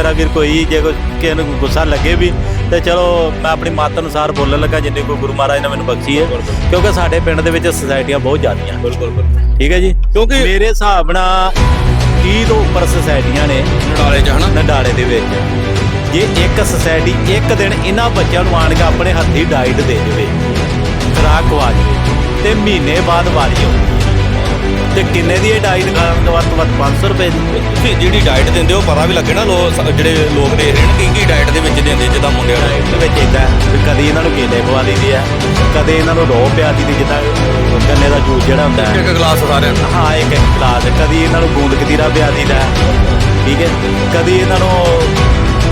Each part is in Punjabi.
ਮੇਰਾ ਵੀਰ ਕੋਈ ਜੇ ਕੋਈ ਕਿਸੇ ਨੂੰ ਗੁੱਸਾ ਲੱਗੇ ਵੀ ਤੇ ਚਲੋ ਮੈਂ ਆਪਣੀ ਮੱਤ ਅਨੁਸਾਰ ਬੋਲਣ ਲੱਗਾ ਜਿੰਨੀ ਕੋਈ ਗੁਰੂ ਮਹਾਰਾਜ ਨੇ ਮੈਨੂੰ ਬਖਸ਼ੀ ਹੈ ਕਿਉਂਕਿ ਸਾਡੇ ਪਿੰਡ ਦੇ ਵਿੱਚ ਸੁਸਾਇਟੀਆਂ ਬਹੁਤ ਜ਼ਿਆਦੀਆਂ। ਬਿਲਕੁਲ ਠੀਕ ਹੈ ਜੀ? ਕਿਉਂਕਿ ਮੇਰੇ ਹਿਸਾਬ ਨਾਲ 30 ਤੋਂ ਉੱਪਰ ਸੁਸਾਇਟੀਆਂ ਨੇ ਨਡਾਲੇ ਚ ਹਨਾ? ਨਡਾਲੇ ਦੇ ਵਿੱਚ। ਜੇ ਇੱਕ ਸੁਸਾਇਟੀ ਇੱਕ ਦਿਨ ਇਹਨਾਂ ਬੱਚਿਆਂ ਨੂੰ ਆਣ ਕੇ ਆਪਣੇ ਹੱਥੀ ਡਾਈਟ ਦੇ ਦੇਵੇ ਖੁਰਾਕ ਖਵਾ ਦੇਵੇ ਤੇ ਮਹੀਨੇ ਬਾਅਦ ਵਾਰੀ ਆਉਂਦੀ। ਤੇ ਕਿੰਨੇ ਦੀ ਇਹ ਡਾਈਟ ਖਾਣ ਤੋਂ ਵੱਧ ਤੋਂ ਵੱਧ 500 ਰੁਪਏ ਦੀ? ਤੁਸੀਂ ਜਿਹੜੀ ਡਾਈਟ ਦਿੰਦੇ ਹੋ ਪਤਾ ਵੀ ਲੱਗੇ ਨਾ ਲੋਕ ਜਿਹੜੇ ਲੋਕ ਦੇਖ ਰਹੇ ਨੇ ਕੀ ਕੀ ਡਾਈਟ ਦੇ ਵਿੱਚ ਦਿੰਦੇ ਜਿੱਦਾਂ ਮੁੰਡਿਆਂ ਨੂੰ। ਡਾਈਟ ਦੇ ਵਿੱਚ ਇਦਾਂ ਵੀ ਕਦੀ ਇਹਨਾਂ ਨੂੰ ਕੇਲੇ ਖਵਾ ਦਈਦੀ ਆ ਕਦੇ ਇਹਨਾਂ ਨੂੰ ਰੋਹ ਪਿਆ ਦੀ ਜਿੱਦਾਂ ਗੰਨੇ ਦਾ ਜੂਸ ਜਿਹੜਾ ਹੁੰਦਾ ਇੱਕ ਹੈ। ਇੱਕ ਗਲਾਸ ਸਾਰਿਆਂ ਨੂੰ। ਹਾਂ ਇੱਕ ਇੱਕ ਗਲਾਸ ਕਦੀ ਇਹਨਾਂ ਨੂੰ ਗੂੰਦ ਕਤੀਰਾ ਪਿਆ ਦੀਦਾ ਠੀਕ ਹੈ? ਕਦੀ ਇਹਨਾਂ ਨੂੰ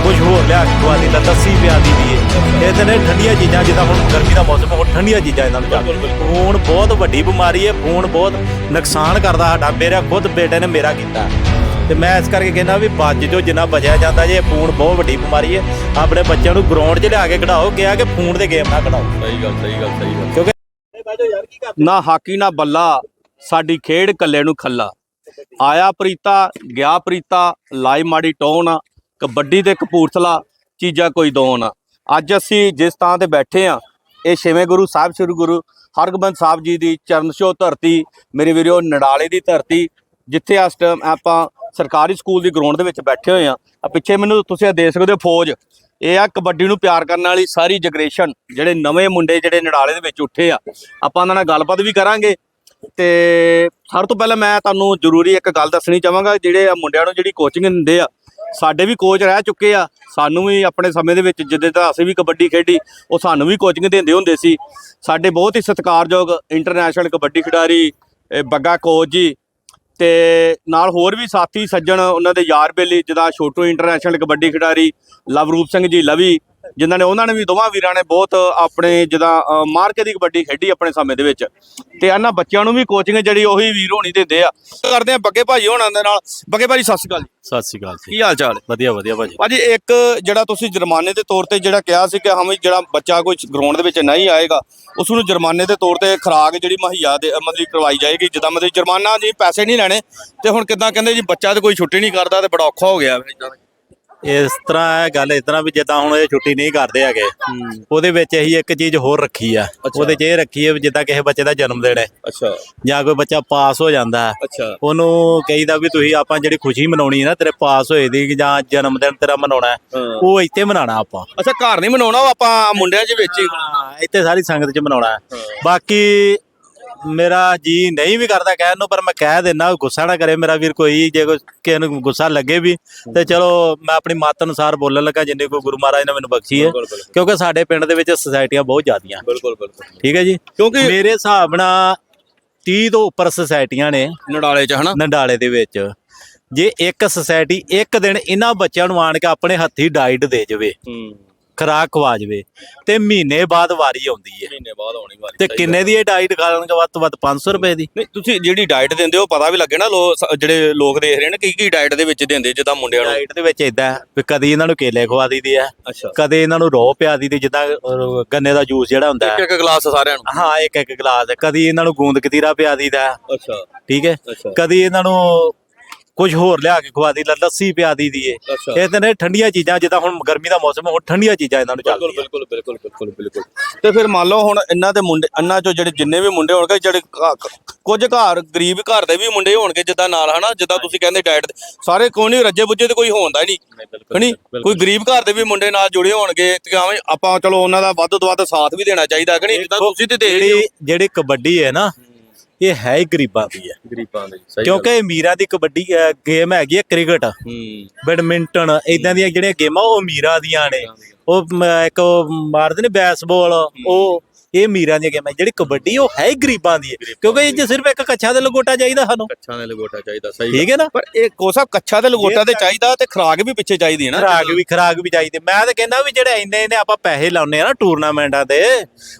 ਕੁਝ ਹੋਰ ਲਿਆ ਕੇ ਖਵਾ ਦੀਦਾ ਲੱਸੀ ਪਿਆ ਦੀਦੀ ਹੈ ਇਹ ਤੇ ਨੇ ਠੰਡੀਆਂ ਚੀਜ਼ਾਂ ਜਿੱਦਾਂ ਹੁਣ ਗਰਮੀ ਦਾ ਮੌਸਮ ਹੁਣ ਠੰਡੀਆਂ ਚੀਜ਼ਾਂ ਇਹਨਾਂ ਨੂੰ ਚਾਹੀਦੀਆਂ। ਖੂਨ ਬਹੁਤ ਵੱਡੀ ਬਿਮਾਰੀ ਹੈ ਖੂਨ ਬਹੁਤ ਨੁਕਸਾਨ ਕਰਦਾ ਸਾਡਾ। ਮੇਰਾ ਖੁਦ ਬੇਟੇ ਨੇ ਮੇਰਾ ਕੀਤਾ। ਤੇ ਮੈਂ ਇਸ ਕਰਕੇ ਕਹਿੰਦਾ ਵੀ ਬਚ ਜੋ ਜਿੰਨਾ ਬਚਿਆ ਜਾਂਦਾ ਜੇ ਖੂਨ ਬਹੁਤ ਵੱਡੀ ਬਿਮਾਰੀ ਹੈ। ਆਪਣੇ ਬੱਚਿਆਂ ਨੂੰ ਗਰਾਊਂਡ 'ਚ ਲਿਆ ਕੇ ਖੜਾਓ ਕਿਹਾ ਕਿ ਫੋਨ ਦੇ ਗੇਮ ਨਾ ਖੜਾਓ ਸਹੀ ਗੱਲ ਸਹੀ ਗੱਲ ਸਹੀ ਗੱਲ। ਕਿਉਂਕਿ ਬਾਜੋ ਯਾਰ ਕੀ ਕਰ ਨਾ ਹਾਕੀ ਨਾ ਬੱਲਾ ਸਾਡੀ ਖੇਡ ਕੱਲੇ ਨੂੰ ਖੱਲਾ। ਆਇਆ ਪ੍ਰੀਤਾ ਗਿਆ ਪ੍ਰੀਤਾ ਲਾਈ ਮਾੜੀ ਟੋਨ। ਕਬੱਡੀ ਤੇ ਕਪੂਰਥਲਾ ਚੀਜ਼ਾਂ ਕੋਈ ਦੋ ਨਾ। ਅੱਜ ਅਸੀਂ ਜਿਸ ਥਾਂ ਤੇ ਬੈਠੇ ਆ, ਇਹ ਛੇਵੇਂ ਗੁਰੂ ਸਾਹਿਬ, ਸ੍ਰੀ ਗੁਰੂ ਹਰਗੋਬਿੰਦ ਸਾਹਿਬ ਜੀ ਦੀ ਚਰਨਛੋ ਧਰਤੀ, ਮੇਰੇ ਵੀਰੋ ਨਡਾਲੇ ਦੀ ਧਰਤੀ, ਜਿੱਥੇ ਇਸ ਟਾਈਮ ਆਪਾਂ ਸਰਕਾਰੀ ਸਕੂਲ ਦੀ ਗਰਾਊਂਡ ਦੇ ਵਿੱਚ ਬੈਠੇ ਹੋਏ ਆ। ਆ ਪਿੱਛੇ ਮੈਨੂੰ ਤੁਸੀਂ ਇਹ ਦੇਖ ਸਕਦੇ ਹੋ ਫੌਜ। ਇਹ ਆ ਕਬੱਡੀ ਨੂੰ ਪਿਆਰ ਕਰਨ ਵਾਲੀ ਸਾਰੀ ਜਨਰੇਸ਼ਨ, ਜਿਹੜੇ ਨਵੇਂ ਮੁੰਡੇ ਜਿਹੜੇ ਨਡਾਲੇ ਦੇ ਵਿੱਚ ਉੱਠੇ ਆ। ਆਪਾਂ ਉਹਨਾਂ ਨਾਲ ਗੱਲਬਾਤ ਵੀ ਕਰਾਂਗੇ। ਤੇ ਸਭ ਤੋਂ ਪਹਿਲਾਂ ਮੈਂ ਤੁਹਾਨੂੰ ਜ਼ਰੂਰੀ ਇੱਕ ਗੱਲ ਦੱਸਣੀ ਚਾਹਾਂਗਾ, ਜਿਹੜੇ ਆ ਮੁੰਡਿਆਂ ਨੂੰ ਜਿਹੜੀ ਕੋਚਿੰਗ ਦਿੰਦੇ ਆ ਸਾਡੇ ਵੀ ਕੋਚ ਰਹਿ ਚੁੱਕੇ ਆ। ਸਾਨੂੰ ਵੀ ਆਪਣੇ ਸਮੇਂ ਦੇ ਵਿੱਚ ਜਿੱਦੇ ਤਾਂ ਅਸੀਂ ਵੀ ਕਬੱਡੀ ਖੇਡੀ, ਉਹ ਸਾਨੂੰ ਵੀ ਕੋਚਿੰਗ ਦਿੰਦੇ ਹੁੰਦੇ ਸੀ। ਸਾਡੇ ਬਹੁਤ ਹੀ ਸਤਿਕਾਰਯੋਗ ਇੰਟਰਨੈਸ਼ਨਲ ਕਬੱਡੀ ਖਿਡਾਰੀ ਬੱਗਾ ਕੋਚ ਜੀ ਤੇ ਨਾਲ ਹੋਰ ਵੀ ਸਾਥੀ, ਸੱਜਣ ਉਹਨਾਂ ਦੇ ਯਾਰ ਬੇਲੀ, ਜਿੱਦਾਂ ਛੋਟੂ ਇੰਟਰਨੈਸ਼ਨਲ ਕਬੱਡੀ ਖਿਡਾਰੀ, ਲਵਰੂਪ ਸਿੰਘ ਜੀ ਲਵੀ ਜਿਨ੍ਹਾਂ ਨੇ ਉਹਨਾਂ ਨੇ ਵੀ ਦੋਵਾਂ ਵੀਰਾਂ ਨੇ ਬਹੁਤ ਆਪਣੇ ਜਿੱਦਾਂ ਅ, ਮਾਰ ਕੇ ਦੀ ਕਬੱਡੀ ਖੇਡੀ ਆਪਣੇ ਸਮੇਂ ਦੇ ਵਿੱਚ। ਤੇ ਇਹਨਾਂ ਬੱਚਿਆਂ ਨੂੰ ਵੀ ਕੋਚਿੰਗ ਜਿਹੜੀ ਉਹੀ ਵੀਰ ਹੋਣੀ ਦਿੰਦੇ ਆ। ਕਰਦੇ ਆ ਬੱਗੇ ਭਾਜੀ ਹੋਣਾ ਦੇ ਨਾਲ। ਬੱਗੇ ਭਾਜੀ ਸਤਿ ਸ਼੍ਰੀ ਅਕਾਲ ਜੀ। ਸਤਿ ਸ਼੍ਰੀ ਅਕਾਲ ਜੀ। ਕੀ ਹਾਲ ਚਾਲ? ਵਧੀਆ ਵਧੀਆ ਭਾਜੀ। ਭਾਜੀ ਇੱਕ ਜਿਹੜਾ ਤੁਸੀਂ ਜੁਰਮਾਨੇ ਦੇ ਤੌਰ ਤੇ ਜਿਹੜਾ ਕਿਹਾ ਸੀ ਕਿ ਹਮੇ ਜਿਹੜਾ ਬੱਚਾ ਕੋਈ ਗਰਾਊਂਡ ਦੇ ਵਿੱਚ ਨਹੀਂ ਆਏਗਾ ਉਸ ਨੂੰ ਜੁਰਮਾਨੇ ਦੇ ਤੌਰ ਤੇ ਖਰਾਕ ਜਿਹੜੀ ਮੁਹੱਈਆ ਦੇ ਮਤਲਬ ਕਰਵਾਈ ਜਾਏਗੀ। ਜਿੱਦਾਂ ਮਤਲਬ ਜੁਰਮਾਨਾ ਜੀ ਪੈਸੇ ਨਹੀਂ ਲੈਣੇ ਤੇ ਹੁਣ ਕਿਦਾਂ ਕਹਿੰਦੇ ਜੀ ਬੱਚਾ ਤੇ ਕੋਈ ਛੁੱਟੀ ਨਹੀਂ ਕਰਦਾ ਤੇ ਬੜਾ ਔਖਾ ਹੋ ਗਿਆ। ਏਦਾਂ। ਇਸ ਤਰ੍ਹਾਂ ਹੈ ਗੱਲ ਇਸ ਤਰ੍ਹਾਂ ਵੀ ਜਿੱਦਾਂ ਹੁਣ ਇਹ ਛੁੱਟੀ ਨਹੀਂ ਕਰਦੇ ਹੈਗੇ। ਉਹਦੇ ਵਿੱਚ ਅਸੀਂ ਇੱਕ ਚੀਜ਼ ਹੋਰ ਰੱਖੀ ਆ। ਉਹਦੇ 'ਚ ਇਹ ਰੱਖੀ ਹੈ ਜਿੱਦਾਂ ਕਿਸੇ ਬੱਚੇ ਦਾ ਜਨਮ ਦਿਨ ਹੈ। ਅੱਛਾ। ਜਾਂ ਕੋਈ ਬੱਚਾ ਪਾਸ ਹੋ ਜਾਂਦਾ ਅੱਛਾ। ਉਹਨੂੰ ਕਹੀਦਾ ਵੀ ਤੁਸੀਂ ਆਪਾਂ ਜਿਹੜੀ ਖੁਸ਼ੀ ਮਨਾਉਣੀ ਹੈ ਨਾ ਤੇਰੇ ਪਾਸ ਹੋਏ ਦੀ ਜਾਂ ਜਨਮ ਦਿਨ ਤੇਰਾ ਮਨਾਉਣਾ। ਉਹ ਇੱਥੇ ਮਨਾਉਣਾ ਆਪਾਂ। ਅੱਛਾ ਘਰ ਨਹੀਂ ਮਨਾਉਣਾ ਆਪਾਂ ਮੁੰਡਿਆਂ ਦੇ ਵਿੱਚ ਹੀ? ਇੱਥੇ ਸਾਰੀ ਸੰਗਤ 'ਚ ਮਨਾਉਣਾ ਬਾਕੀ ਮੇਰਾ ਜੀ ਨਹੀਂ ਵੀ ਕਰਦਾ ਕਹਿਣ ਨੂੰ ਪਰ ਮੈਂ ਕਹਿ ਦਿੰਦਾ ਗੁੱਸਾ ਨਾ ਕਰੇ ਮੇਰਾ ਵੀਰ ਕੋਈ ਜੇ ਕੋਈ ਕਿਸੇ ਨੂੰ ਗੁੱਸਾ ਲੱਗੇ ਵੀ ਤੇ ਚਲੋ ਮੈਂ ਆਪਣੀ ਮੱਤ ਅਨੁਸਾਰ ਬੋਲਣ ਲੱਗਾ ਜਿੰਨੀ ਕੋਈ ਗੁਰੂ ਮਹਾਰਾਜ ਨੇ ਮੈਨੂੰ ਬਖਸ਼ੀ ਹੈ ਕਿਉਂਕਿ ਸਾਡੇ ਪਿੰਡ ਦੇ ਵਿੱਚ ਸੁਸਾਇਟੀਆਂ ਬਹੁਤ ਜ਼ਿਆਦੀਆਂ। ਬਿਲਕੁਲ ਬਿਲਕੁਲ। ਠੀਕ ਹੈ ਜੀ? ਕਿਉਂਕਿ ਮੇਰੇ ਹਿਸਾਬ ਨਾਲ 30 ਤੋਂ ਉੱਪਰ ਸੁਸਾਇਟੀਆਂ ਨੇ ਨਡਾਲੇ ਚ ਹਨਾ? ਨੰਡਾਲੇ ਦੇ ਵਿੱਚ। ਜੇ ਇੱਕ ਸੁਸਾਇਟੀ ਇੱਕ ਦਿਨ ਇਹਨਾਂ ਬੱਚਿਆਂ ਨੂੰ ਆਣ ਕੇ ਆਪਣੇ ਹੱਥੀ ਡਾਈਟ ਦੇ ਜਾਵੇ ਹੂੰ। ਖੁਰਾਕ ਖਵਾ ਜਾਵੇ ਤੇ ਮਹੀਨੇ ਬਾਅਦ ਵਾਰੀ ਆਉਂਦੀ ਹੈ। ਮਹੀਨੇ ਬਾਅਦ ਆਉਣੀ ਵਾਰੀ ਤੇ ਕਿੰਨੇ ਦੀ ਇਹ ਡਾਈਟ ਖਾਣ ਤੋਂ ਵੱਧ ਤੋਂ ਵੱਧ? 500 ਰੁਪਏ ਦੀ। ਨਹੀਂ ਤੁਸੀਂ ਜਿਹੜੀ ਡਾਈਟ ਦਿੰਦੇ ਹੋ ਪਤਾ ਵੀ ਲੱਗੇ ਨਾ ਲੋਕ ਜਿਹੜੇ ਲੋਕ ਦੇਖ ਰਹੇ ਨੇ ਕੀ ਕੀ ਡਾਈਟ ਦੇ ਵਿੱਚ ਦਿੰਦੇ ਜਿੱਦਾਂ ਮੁੰਡਿਆਂ ਨੂੰ? ਡਾਈਟ ਦੇ ਵਿੱਚ ਇਦਾਂ ਵੀ ਕਦੀ ਇਹਨਾਂ ਨੂੰ ਕੇਲੇ ਖਵਾ ਦਈਦੀ ਹੈ ਕਦੇ ਇਹਨਾਂ ਨੂੰ ਰੋਹ ਪਿਆ ਦਈਦੀ ਜਿੱਦਾਂ ਗੰਨੇ ਦਾ ਜੂਸ ਜਿਹੜਾ ਹੁੰਦਾ ਇੱਕ ਇੱਕ ਗਲਾਸ ਸਾਰਿਆਂ ਨੂੰ? ਹਾਂ ਇੱਕ ਇੱਕ ਗਲਾਸ। ਕਦੀ ਇਹਨਾਂ ਨੂੰ ਗੂੰਦ ਕਤੀਰਾ ਪਿਆ ਦਈਦਾ ਅੱਛਾ। ਠੀਕ ਹੈ? ਕਦੀ ਇਹਨਾਂ ਨੂੰ ਕੁਝ ਹੋਰ ਲਿਆ ਕੇ ਖਵਾ ਦਈਦਾ ਲੱਸੀ ਪਿਆ ਦਈਦੀ ਹੈ ਅੱਛਾ। ਇਹ ਤੇ ਨੇ ਠੰਡੀਆਂ ਚੀਜ਼ਾਂ ਜਿੱਦਾਂ ਹੁਣ ਗਰਮੀ ਦਾ ਮੌਸਮ ਹੈ, ਹੁਣ ਠੰਡੀਆਂ ਚੀਜ਼ਾਂ ਇਹਨਾਂ ਨੂੰ ਬਿਲਕੁਲ ਚੱਲਦੀਆਂ। ਬਿਲਕੁਲ ਬਿਲਕੁਲ ਬਿਲਕੁਲ ਬਿਲਕੁਲ। ਤੇ ਫਿਰ ਮੰਨ ਲਓ ਹੁਣ ਇਹਨਾਂ ਦੇ ਮੁੰਡੇ ਇਹਨਾਂ ਚੋਂ ਜਿਹੜੇ ਜਿੰਨੇ ਵੀ ਮੁੰਡੇ ਹੋਣਗੇ ਜਿਹੜੇ ਘ- ਘ- ਕੁਝ ਘਰ ਗਰੀਬ ਘਰ ਦੇ ਵੀ ਮੁੰਡੇ ਹੋਣਗੇ ਜਿੱਦਾਂ ਨਾਲ ਹਨਾ? ਜਿੱਦਾਂ ਤੁਸੀਂ ਕਹਿੰਦੇ ਡਾਈਟ ਦੇ ਸਾਰੇ ਕੋਈ ਨਹੀਂ ਰੱਜੇ ਬੁੱਝੇ ਤੇ ਕੋਈ ਹੋਣਦਾ ਨਹੀਂ। ਹਣੀ ਕੋਈ ਗਰੀਬ ਘਰ ਦੇ ਵੀ ਮੁੰਡੇ ਨਾਲ ਜੁੜੇ ਹੋਣਗੇ ਤੇ ਆਵੇਂ ਆਪਾਂ ਚਲੋ ਉਹਨਾਂ ਦਾ ਵੱਧ ਤੋਂ ਵੱਧ ਸਾਥ ਵੀ ਦੇਣਾ ਚਾਹੀਦਾ ਕਿ ਨਹੀਂ? ਜਿੱਦਾਂ ਤੁਸੀਂ ਤੇ ਦੇ ਰਹੇ ਹੋ ਜਿਹੜੀ ਜਿਹੜੀ ਕਬੱਡੀ ਹੈ ਨਾ ਇਹ ਹੈ ਹੀ ਗਰੀਬਾਂ ਦੀ ਹੈ। ਗਰੀਬਾਂ ਦੇ ਸਹੀ ਕਿਉਂਕਿ ਅਮੀਰਾਂ ਦੀ ਕਬੱਡੀ ਗੇਮ ਹੈਗੀ ਹੈ ਕ੍ਰਿਕਟ। ਹੂੰ। ਬੈਡਮਿੰਟਨ ਇਦਾਂ ਦੀਆਂ ਜਿਹੜੀਆਂ ਗੇਮਾਂ ਉਹ ਅਮੀਰਾਂ ਦੀਆਂ ਨੇ। ਉਹ ਮ- ਇੱਕ ਉਹ ਮਾਰਦੇ ਨੇ ਬੈਸਬਾਲ ਉਹ ਇਹ ਅਮੀਰਾਂ ਦੀਆਂ ਗੇਮਾਂ ਜਿਹੜੀ ਕਬੱਡੀ ਉਹ ਹੈ ਹੀ ਗਰੀਬਾਂ ਦੀ ਹੈ ਕਿਉਂਕਿ ਇਹ 'ਚ ਸਿਰਫ ਇੱਕ ਕੱਛਾ ਤੇ ਲਗੋਟਾ ਚਾਹੀਦਾ ਸਾਨੂੰ। ਕੱਛਾਂ ਦੇ ਲਗੋਟਾ ਚਾਹੀਦਾ ਸਹੀ ਠੀਕ ਹੈ ਨਾ? ਪਰ ਇਹ ਕੋਸਾ ਕੱਛਾ ਤੇ ਲਗੋਟਾ ਤੇ ਚਾਹੀਦਾ ਤੇ ਖਰਾਕ ਵੀ ਪਿੱਛੇ ਚਾਹੀਦੀ ਹੈ ਨਾ। ਖਰਾਕ ਵੀ ਖਰਾਕ ਵੀ ਚਾਹੀਦੀ ਮੈਂ ਤਾਂ ਕਹਿੰਦਾ ਵੀ ਜਿਹੜੇ ਇੰਨੇ ਇੰਨੇ ਆਪਾਂ ਪੈਸੇ ਲਾਉਨੇ ਆ ਨਾ ਟੂਰਨਾਮੈਂਟਾਂ ਤੇ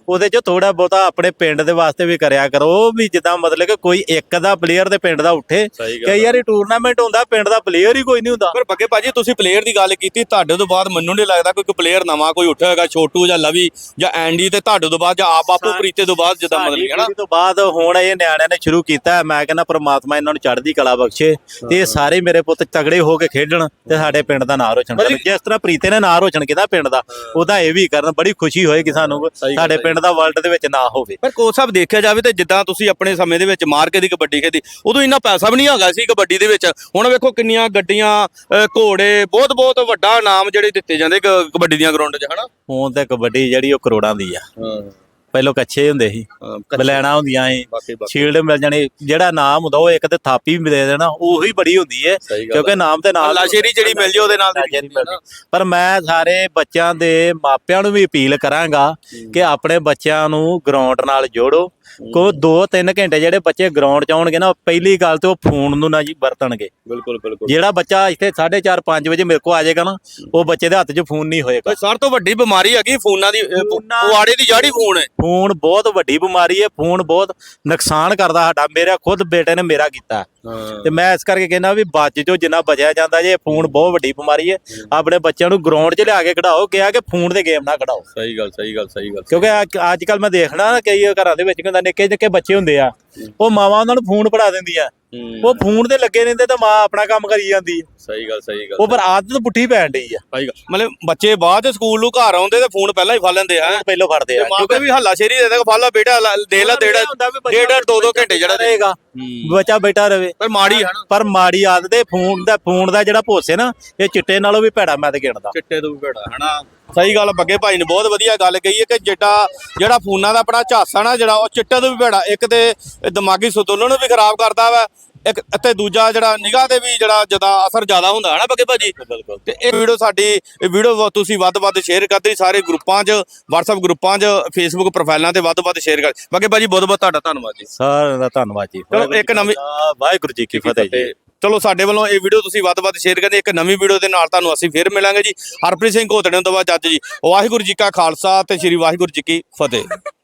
ਉਹਦੇ 'ਚ ਥੋੜਾ ਬਹੁਤਾ ਆਪਣੇ ਪਿੰਡ ਦੇ ਵਾਸਤੇ ਵੀ ਕਰਿਆ ਕਰੋ ਵੀ ਜਿੱਦਾਂ ਮਤਲਬ ਕਿ ਕੋਈ ਇੱਕ ਦਾ ਪਲੇਅਰ ਦੇ ਪਿੰਡ ਦਾ ਉੱਠੇ। ਕਈ ਵਾਰੀ ਟੂਰਨਾਮੈਂਟ ਹੁੰਦਾ ਪਿੰਡ ਦਾ ਪਲੇਅਰ ਹੀ ਕੋਈ ਨਹੀਂ ਹੁੰਦਾ। ਪਰ ਬੱਗੇ ਭਾਜੀ ਤੁਸੀਂ ਪਲੇਅਰ ਦੀ ਗੱਲ ਕੀਤੀ ਤੁਹਾਡੇ ਤੋਂ ਬਾਅਦ ਮੈਨੂੰ ਨਹੀਂ ਲੱਗਦਾ ਕੋਈ ਪਲੇਅਰ ਨਵਾਂ ਕੋਈ ਉੱਠਿਆ ਹੋਏਗਾ ਛੋਟੂ ਜਾਂ ਲਵੀ ਜਾਂ ਐਂਡੀ ਤੇ ਤੁਹਾਡੇ ਤੋਂ ਬਾਅਦ ਜਾਂ ਆ ਬਾਪੂ ਪ੍ਰੀਤੇ ਤੋਂ ਬਾਅਦ ਜਿੱਦਾਂ ਮਤਲਬ ਹਨਾ? ਪੀੜ੍ਹੀ ਤੋਂ ਬਾਅਦ ਹੁਣ ਇਹ ਨਿਆਣਿਆਂ ਨੇ ਸ਼ੁਰੂ ਕੀਤਾ ਹੈ। ਮੈਂ ਕਹਿੰਦਾ ਪ੍ਰਮਾਤਮਾ ਇਹਨਾਂ ਨੂੰ ਚੜ੍ਹਦੀ ਕਲਾ ਬਖਸ਼ੇ ਤੇ ਇਹ ਸਾਰੇ ਮੇਰੇ ਪੁੱਤ ਤਗੜੇ ਹੋ ਕੇ ਖੇਡਣ ਤੇ ਸਾਡੇ ਪਿੰਡ ਦਾ ਨਾਂ ਰੋਸ਼ਨ ਕਰਨ। ਜਿਸ ਤਰ੍ਹਾਂ ਪ੍ਰੀਤੇ ਨੇ ਨਾਂ ਰੋਸ਼ਨ ਕੀਤਾ ਪਿੰਡ ਦਾ ਉਹਦਾ ਇਹ ਵੀ ਕਰਨ ਬੜੀ ਖੁਸ਼ੀ ਹੋਏਗੀ ਸਾਨੂੰ ਸਾਡੇ ਹੈ। ਪਿੰਡ ਦਾ ਵਰਲਡ ਦੇ ਵਿੱਚ ਨਾਂ ਹੋਵੇ। ਪਰ ਕੋਚ ਸਾਹਿਬ ਦੇਖਿਆ ਜਾਵੇ ਤੇ ਜਿੱਦਾਂ ਤੁਸੀਂ ਆਪਣੇ ਸਮੇਂ ਦੇ ਵਿੱਚ ਮਾਰ ਕੇ ਦੀ ਕਬੱਡੀ ਖੇਡੀ ਉਦੋਂ ਇੰਨਾ ਪੈਸਾ ਵੀ ਨਹੀਂ ਹੈਗਾ ਸੀ ਕਬੱਡੀ ਦੇ ਵਿੱਚ। ਹੁਣ ਵੇਖੋ ਕਿੰਨੀਆਂ ਗੱਡੀਆਂ ਘੋੜੇ ਬਹੁਤ ਬਹੁਤ ਵੱਡਾ ਇਨਾਮ ਜਿਹੜੇ ਦਿੱਤੇ ਜਾਂਦੇ ਕਬੱਡੀ ਦੀਆਂ ਗਰਾਊਂਡ 'ਚ ਹਨਾ? ਹੁਣ ਤੇ ਕਬੱਡੀ ਜਿਹੜੀ ਉਹ ਕਰੋੜਾਂ ਦੀ ਆ। ਹਾਂ। ਪਹਿਲਾਂ ਕੱਚੇ ਹੁੰਦੇ ਸੀ। ਬਲੈਣਾ ਹੁੰਦੀਆਂ ਸੀ। ਸ਼ੀਲਡ ਮਿਲ ਜਾਣੀ ਜਿਹੜਾ ਨਾਮ ਹੁੰਦਾ ਉਹ ਇੱਕ ਤੇ ਥਾਪੀ ਵੀ ਦੇ ਦੇਣਾ ਉਹੀ ਬੜੀ ਹੁੰਦੀ ਹੈ ਕਿਉਂਕਿ ਨਾਮ ਤੇ ਨਾਲ ਲਾਸ਼ੇਰੀ ਜਿਹੜੀ ਮਿਲ ਜੇ ਉਹਦੇ ਨਾਲ ਮਿਲ। ਪਰ ਮੈਂ ਸਾਰੇ ਬੱਚਿਆਂ ਦੇ ਮਾਪਿਆਂ ਨੂੰ ਵੀ ਅਪੀਲ ਕਰਾਂਗਾ ਕਿ ਆਪਣੇ ਬੱਚਿਆਂ ਨੂੰ ਗਰਾਊਂਡ ਨਾਲ ਜੋੜੋ। ਕੋ 2-3 ਘੰਟੇ ਜਿਹੜੇ ਬੱਚੇ ਗਰਾਊਂਡ 'ਚ ਆਉਣਗੇ ਨਾ ਪਹਿਲੀ ਗੱਲ ਤੇ ਉਹ ਫੋਨ ਨੂੰ ਨਾ ਜੀ ਵਰਤਣਗੇ। ਬਿਲਕੁਲ ਬਿਲਕੁਲ। ਜਿਹੜਾ ਬੱਚਾ ਇੱਥੇ 4:30 5 ਵਜੇ ਮੇਰੇ ਕੋ ਆ ਜਾਏਗਾ ਨਾ ਉਹ ਬੱਚੇ ਦੇ ਹੱਥ 'ਚ ਫੋਨ ਨਹੀਂ ਹੋਏਗਾ। ਸਭ ਤੋਂ ਵੱਡੀ ਬਿਮਾਰੀ ਹੈਗੀ ਫੋਨਾਂ ਦੀ ਪੁਆੜੇ ਦੀ ਜੜੀ ਫੋਨ ਹੈ। ਫੋਨ ਬਹੁਤ ਵੱਡੀ ਬਿਮਾਰੀ ਹੈ ਫੋਨ ਬਹੁਤ ਨੁਕਸਾਨ ਕਰਦਾ ਸਾਡਾ ਮੇਰਾ ਖੁਦ ਬੇਟੇ ਨੇ ਮੇਰਾ ਕੀਤਾ। ਤੇ ਮੈਂ ਇਸ ਕਰਕੇ ਕਹਿੰਦਾ ਵੀ ਬਚ ਜੋ ਜਿੰਨਾ ਬਚਿਆ ਜਾਂਦਾ ਜੇ ਫੋਨ ਬਹੁਤ ਵੱਡੀ ਬਿਮਾਰੀ ਹੈ। ਆਪਣੇ ਬੱਚਿਆਂ ਨੂੰ ਗਰਾਊਂਡ 'ਚ ਲਿਆ ਕੇ ਖੜਾਓ ਕਿਹਾ ਕਿ ਫੋਨ ਦੇ ਗੇਮ ਨਾ ਖੜਾਓ ਸਹੀ ਗੱਲ ਸਹੀ ਗੱਲ ਸਹੀ ਗੱਲ ਕਿਉਂਕਿ ਅੱਜ ਕੱਲ ਮੈਂ ਦੇਖਣਾ ਕਈ ਘਰਾਂ ਦੇ ਵਿੱਚ ਕਹਿੰਦਾ ਨਿੱਕੇ ਨਿੱਕੇ ਬੱਚੇ ਹੁੰਦੇ ਆ। ਉਹ ਮਾਵਾਂ ਉਹਨਾਂ ਨੂੰ ਫੋਨ ਪੜਾ ਦਿੰਦੀਆਂ। ਉਹ ਫੋਨ ਤੇ ਲੱਗੇ ਰਹਿੰਦੇ ਤਾਂ ਮਾਂ ਆਪਣਾ ਕੰਮ ਕਰੀ ਜਾਂਦੀ। ਹੈ ਸਹੀ ਗੱਲ ਸਹੀ ਗੱਲ। ਉਹ ਪਰ ਆਦਤ ਪੁੱਠੀ ਪੈਣ ਡਈ ਆ। ਸਹੀ ਗੱਲ। ਮਤਲਬ ਬੱਚੇ ਬਾਅਦ ਚ ਸਕੂਲ ਨੂੰ ਘਰ ਆਉਂਦੇ ਤੇ ਫੋਨ ਪਹਿਲਾਂ ਹੀ ਫੜ ਲੈਂਦੇ ਆ। ਪਹਿਲੋਂ ਫੜਦੇ ਆ। ਮਾਪੇ ਵੀ ਹੱਲਾ ਸ਼ੇਰੀ ਦੇ ਦੇ ਫੜ ਲਾ ਬੇਟਾ ਲਾ- ਦੇ ਲਾ ਦੇੜਾ ਡੇਢ ਡੇਢ ਦੋ ਦੋ ਘੰਟੇ ਜਿਹੜਾ ਦੇ। ਰਹੇਗਾ ਬੱਚਾ ਬੈਠਾ ਰਵੇ। ਪਰ ਮਾੜੀ ਹੈ ਨਾ ਪਰ ਮਾੜੀ ਆਦਤ ਹੈ ਫੋਨ ਦਾ ਫੋਨ ਦਾ ਜਿਹੜਾ ਭੋਸੇ ਨਾ ਇਹ ਚਿੱਟੇ ਨਾਲੋਂ ਵੀ ਭੈੜਾ ਮੈਂ ਤੇ ਗਿਣਦਾ। ਚਿੱਟੇ ਤੋਂ ਵੀ ਭੇੜਾ ਹਨਾ? ਸਹੀ ਗੱਲ ਬੱਗੇ ਭਾਈ ਨੇ ਬਹੁਤ ਵਧੀਆ ਗੱਲ ਕਹੀ ਹੈ ਕਿ ਜਿਹੜਾ ਜਿਹੜਾ ਫੋਨਾਂ ਦਾ ਆਪਣਾ ਝਾਸਾ ਨਾ ਜਿਹੜਾ ਉਹ ਚਿੱਟੇ ਤੋਂ ਵੀ ਭੇੜਾ ਇੱਕ ਤੇ ਦਿਮਾਗੀ ਸੰਤੁਲਨ ਨੂੰ ਵੀ ਖਰਾਬ ਕਰਦਾ ਵਾ ਇੱਕ ਅਤੇ ਦੂਜਾ ਜਿਹੜਾ ਨਿਗਾਹ ਤੇ ਵੀ ਜਿਹੜਾ ਜ਼ਿਆਦਾ ਅਸਰ ਜ਼ਿਆਦਾ ਹੁੰਦਾ ਹੈ ਨਾ ਬੱਗੇ ਭਾਜੀ? ਬਿਲਕੁਲ। ਤੇ ਇਹ ਵੀਡੀਓ ਸਾਡੀ ਇਹ ਵੀਡੀਓ ਤੁਸੀਂ ਵੱਧ ਵੱਧ ਸ਼ੇਅਰ ਕਰਦੇ ਸਾਰੇ ਗਰੁੱਪਾਂ 'ਚ WhatsApp ਗਰੁੱਪਾਂ 'ਚ Facebook ਪ੍ਰੋਫਾਈਲਾਂ ਤੇ ਵੱਧ ਵੱਧ ਸ਼ੇਅਰ ਕਰ। ਬੱਗੇ ਭਾਜੀ ਬਹੁਤ ਬਹੁਤ ਤੁਹਾਡਾ ਧੰਨਵਾਦ ਜੀ। ਸਾਰਿਆਂ ਦਾ ਧੰਨਵਾਦ ਜੀ। ਚਲੋ ਇੱਕ ਨਵੀਂ- ਵਾਹਿਗੁਰੂ ਜੀ ਕੀ ਫਤਿਹ ਜੀ। ਚਲੋ ਸਾਡੇ ਵੱਲੋਂ ਇਹ ਵੀਡੀਓ ਤੁਸੀਂ ਵੱਧ ਵੱਧ ਸ਼ੇਅਰ ਕਰਦੇ ਇੱਕ ਨਵੀਂ ਵੀਡੀਓ ਦੇ ਨਾਲ ਤੁਹਾਨੂੰ ਅਸੀਂ ਫਿਰ ਮਿਲਾਂਗੇ ਜੀ। ਹਰਪ੍ਰੀਤ ਸਿੰਘ ਘੋਤੜੇ ਤੋਂ ਬਾਅਦ ਜੱਜ ਜੀ, ਵਾਹਿਗੁਰੂ ਜੀ ਕਾ ਖਾਲਸਾ ਤੇ ਸ੍ਰੀ ਵਾਹਿਗੁਰੂ ਜੀ ਕੀ ਫਤਿਹ।